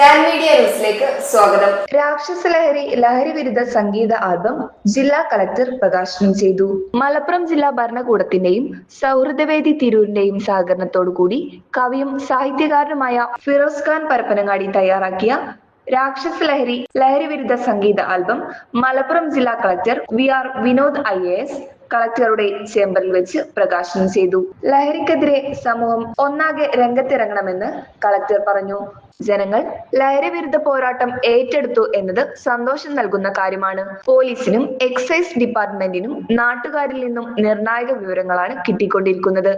ന്യൂസിലേക്ക് സ്വാഗതം. രാക്ഷസ ലഹരി ലഹരി വിരുദ്ധ സംഗീത ആൽബം ജില്ലാ കളക്ടർ പ്രകാശനം ചെയ്തു. മലപ്പുറം ജില്ലാ ഭരണകൂടത്തിന്റെയും സൗഹൃദവേദി തിരൂരിന്റെയും സഹകരണത്തോടുകൂടി കവിയും സാഹിത്യകാരനുമായ ഫിറോസ് ഖാൻ പരപ്പനങ്ങാടി തയ്യാറാക്കിയ രാക്ഷസ ലഹരി ലഹരി വിരുദ്ധ സംഗീത ആൽബം മലപ്പുറം ജില്ലാ collector V R Vinod I A S കളക്ടറുടെ ചേംബറിൽ വെച്ച് പ്രകാശനം ചെയ്തു. ലഹരിക്കെതിരെ സമൂഹം ഒന്നാകെ രംഗത്തിറങ്ങണമെന്ന് കളക്ടർ പറഞ്ഞു. ജനങ്ങൾ ലഹരിവിരുദ്ധ പോരാട്ടം ഏറ്റെടുത്തു എന്നത് സന്തോഷം നൽകുന്ന കാര്യമാണ്. പോലീസിനും എക്സൈസ് ഡിപ്പാർട്ട്മെന്റിനും നാട്ടുകാരിൽ നിന്നും നിർണായക വിവരങ്ങളാണ് കിട്ടിക്കൊണ്ടിരിക്കുന്നത്.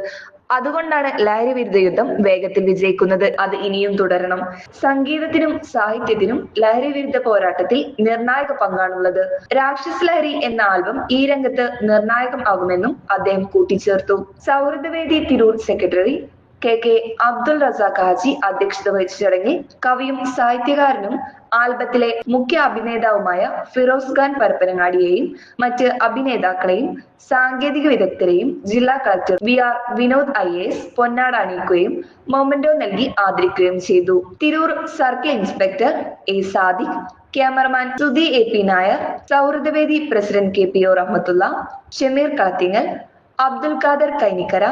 അതുകൊണ്ടാണ് ലഹരി വിരുദ്ധ യുദ്ധം വേഗത്തിൽ വിജയിക്കുന്നത്. അത് ഇനിയും തുടരണം. സംഗീതത്തിനും സാഹിത്യത്തിനും ലഹരി വിരുദ്ധ പോരാട്ടത്തിൽ നിർണായക പങ്കാണുള്ളത്. രാക്ഷസ് ലഹരി എന്ന ആൽബം ഈ രംഗത്ത് നിർണായകമാകുമെന്നും അദ്ദേഹം കൂട്ടിച്ചേർത്തു. സൗഹൃദവേദി Tirur secretary K K Abdul Razak Haji അധ്യക്ഷത വഹിച്ച ചടങ്ങിൽ കവിയും സാഹിത്യകാരനും ആൽബത്തിലെ മുഖ്യ അഭിനേതാവുമായ ഫിറോസ് ഖാൻ പരപ്പനങ്ങാടിയെയും മറ്റ് അഭിനേതാക്കളെയും സാങ്കേതിക വിദഗ്ധരെയും ജില്ലാ collector V R Vinod I S പൊന്നാട അണിയിക്കുകയും മൊമെന്റോ നൽകി ആദരിക്കുകയും ചെയ്തു. Tirur circle inspector A Sadiq cameraman Sudhi A P Nair സൗഹൃദവേദി president K P O Rahmathulla Shameer Kalathingal Abdul Khader Kainikkara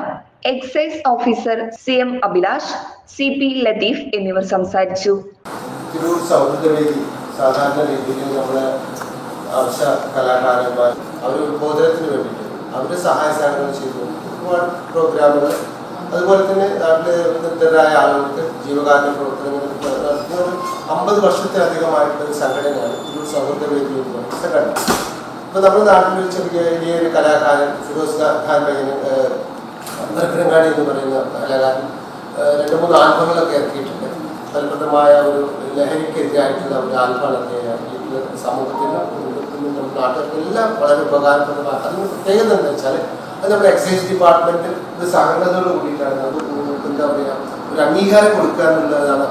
excise officer C M Abhilash C P Latheef എന്നിവർ സംസാരിച്ചു. സൗഹൃദവേദി സാധാരണ അവരുടെ അവരുടെ സഹായ അതുപോലെ തന്നെ നാട്ടിലെ നിർദ്ധരായ ആളുകൾക്ക് ജീവകാരുണ്യ പ്രവർത്തനങ്ങൾ അമ്പത് വർഷത്തിലധികമായിട്ടുള്ള ഒരു സംഘടനയാണ് തിരൂർ സൗഹൃദവേദി എന്ന് സംഘടന. ഇപ്പൊ നമ്മുടെ നാട്ടിൽ ഒരു ചെറിയ വലിയൊരു കലാകാരൻ ഫിറോസ് ഖാൻ മരപ്പനങ്ങാടി എന്ന് പറയുന്ന കലാകാരൻ രണ്ട് മൂന്ന് ആൽബങ്ങളൊക്കെ ഇറക്കിയിട്ടുണ്ട്. ഫലപ്രദമായ ഒരു ലഹരിക്കെതിരായിട്ടുള്ള ഒരു ആൽബങ്ങളൊക്കെ അദ്ദേഹം ഇറക്കിയിട്ടുള്ളത് സമൂഹത്തിനും നാട്ടുകാർക്കെല്ലാം നമ്മുടെ നാട്ടുകാർക്കും വളരെ ഉപകാരപ്രദമാണ് അതിന് പ്രത്യേകത എന്താ വെച്ചാൽ അത് നമ്മുടെ എക്സൈസ് ഡിപ്പാർട്ട്മെന്റിൽ ഇത് സഹകരണത്തോട് കൂടിയിട്ടാണ് അത് എന്താ പറയുക ഒരു അംഗീകാരം കൊടുക്കുക എന്നുള്ളതാണ്.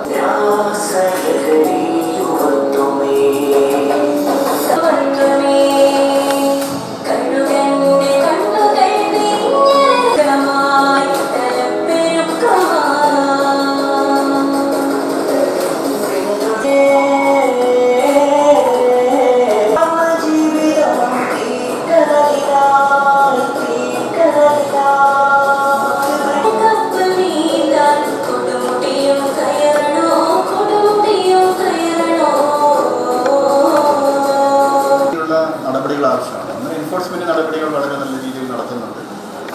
നടപടികൾ ആവശ്യമാണ്. ഒന്ന് എൻഫോഴ്സ്മെന്റ് നടപടികൾ വളരെ നല്ല രീതിയിൽ നടത്തുന്നുണ്ട്.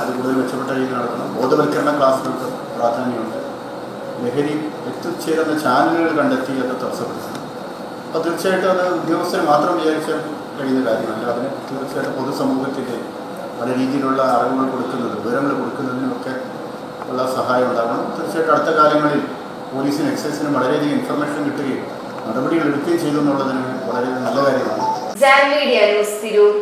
അത് കൂടുതൽ മെച്ചപ്പെട്ട രീതിയിൽ നടത്തണം. ബോധവൽക്കരണ ക്ലാസുകൾക്ക് പ്രാധാന്യമുണ്ട്. ലഹരി എത്തിച്ചേരുന്ന ചാനലുകൾ കണ്ടെത്തി അത് തടസ്സപ്പെടുത്തണം അപ്പോൾ തീർച്ചയായിട്ടും അത് ഉദ്യോഗസ്ഥർ മാത്രം വിചാരിച്ചാൽ കഴിയുന്ന കാര്യമല്ല. അതിന് തീർച്ചയായിട്ടും പൊതുസമൂഹത്തിന്റെ പല രീതിയിലുള്ള അറിവുകൾ കൊടുക്കുന്നത് വിവരങ്ങൾ കൊടുക്കുന്നതിനൊക്കെ ഉള്ള സഹായം ഉണ്ടാകണം. തീർച്ചയായിട്ടും അടുത്ത കാലങ്ങളിൽ പോലീസിനും എക്സൈസിനും വളരെയധികം ഇൻഫർമേഷൻ കിട്ടുകയും നടപടികൾ എടുക്കുകയും ചെയ്തു എന്നുള്ളതിന് വളരെ നല്ല കാര്യമാണ്. Jan media news Tirur.